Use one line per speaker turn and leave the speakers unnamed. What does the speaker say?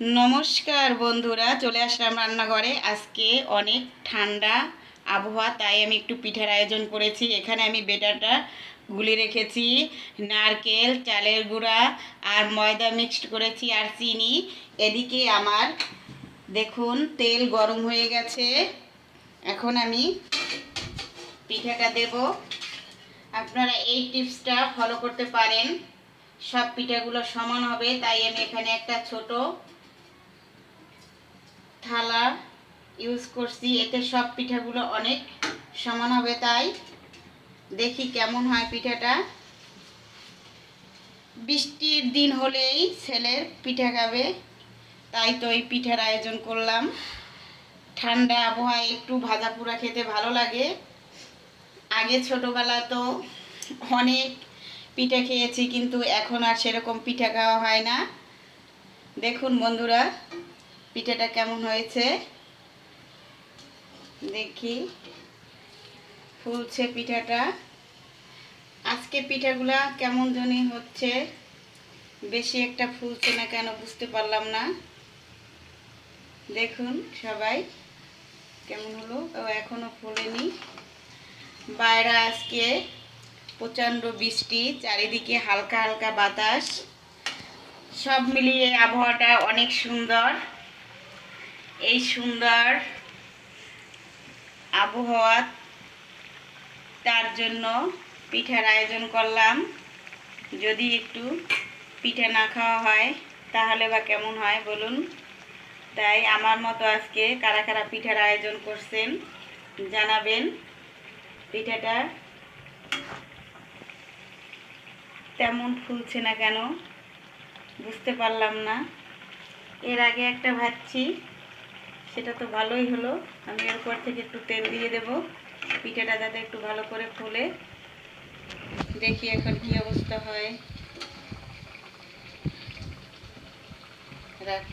নমস্কার বন্ধুরা, চলে আসলাম রান্নাঘরে। আজকে অনেক ঠান্ডা আবহাওয়া, তাই আমি একটু পিঠার আয়োজন করেছি। এখানে আমি বেটারটা গুলি রেখেছি, নারকেল, চালের গুঁড়া আর ময়দা মিক্সড করেছি আর চিনি। এদিকে আমার, দেখুন, তেল গরম হয়ে গেছে। এখন আমি পিঠাটা দেব। আপনারা এই টিপসটা ফলো করতে পারেন। সব পিঠাগুলো সমান হবে, তাই আমি এখানে একটা ছোট থালা ইউজ করছি। এতে সব পিঠাগুলো অনেক সমান হবে তাই। দেখি কেমন হয় পিঠাটা। বৃষ্টির দিন হলেই ছেলের পিঠা খাবে। তাই তো এই পিঠার আয়োজন করলাম। ঠান্ডা আবহাওয়ায় একটু ভাজা পোড়া খেতে ভালো লাগে। আগে ছোটোবেলা তো অনেক পিঠা খেয়েছি, কিন্তু এখন আর সেরকম পিঠা খাওয়া হয় না। দেখুন বন্ধুরা। পিঠাটা কেমন হয়েছে? দেখি। ফুলছে পিঠাটা। আজকে পিঠাগুলা কেমন জানি হচ্ছে। বেশি একটা ফুলছে না কেন বুঝতে পারলাম না। দেখুন সবাই কেমন হলো। ও এখনও ফুলেনি। বাইরে আজকে প্রচণ্ড বৃষ্টি, চারিদিকে হালকা হালকা বাতাস। সব মিলিয়ে আবহাওয়াটা অনেক সুন্দর। এই সুন্দর আবহাওয়া তার জন্য পিঠার আয়োজন করলাম। যদি একটু পিঠা না খাওয়া হয়, তাহলে বা কেমন হয় বলুন? তাই আমার মতো আজকে কারা কারা পিঠার আয়োজন করছেন জানাবেন। পিঠাটা তেমন ফুলছে না কেন, বুঝতে পারলাম না। এর আগে একটা ভাজছি। সেটা তো ভালোই হলো। আমি এর পর থেকে একটু তেল দিয়ে দেব। পিঠেটা যাতে একটু ভালো করে ফুলে। দেখি এখন কি অবস্থা হয়। রাখ।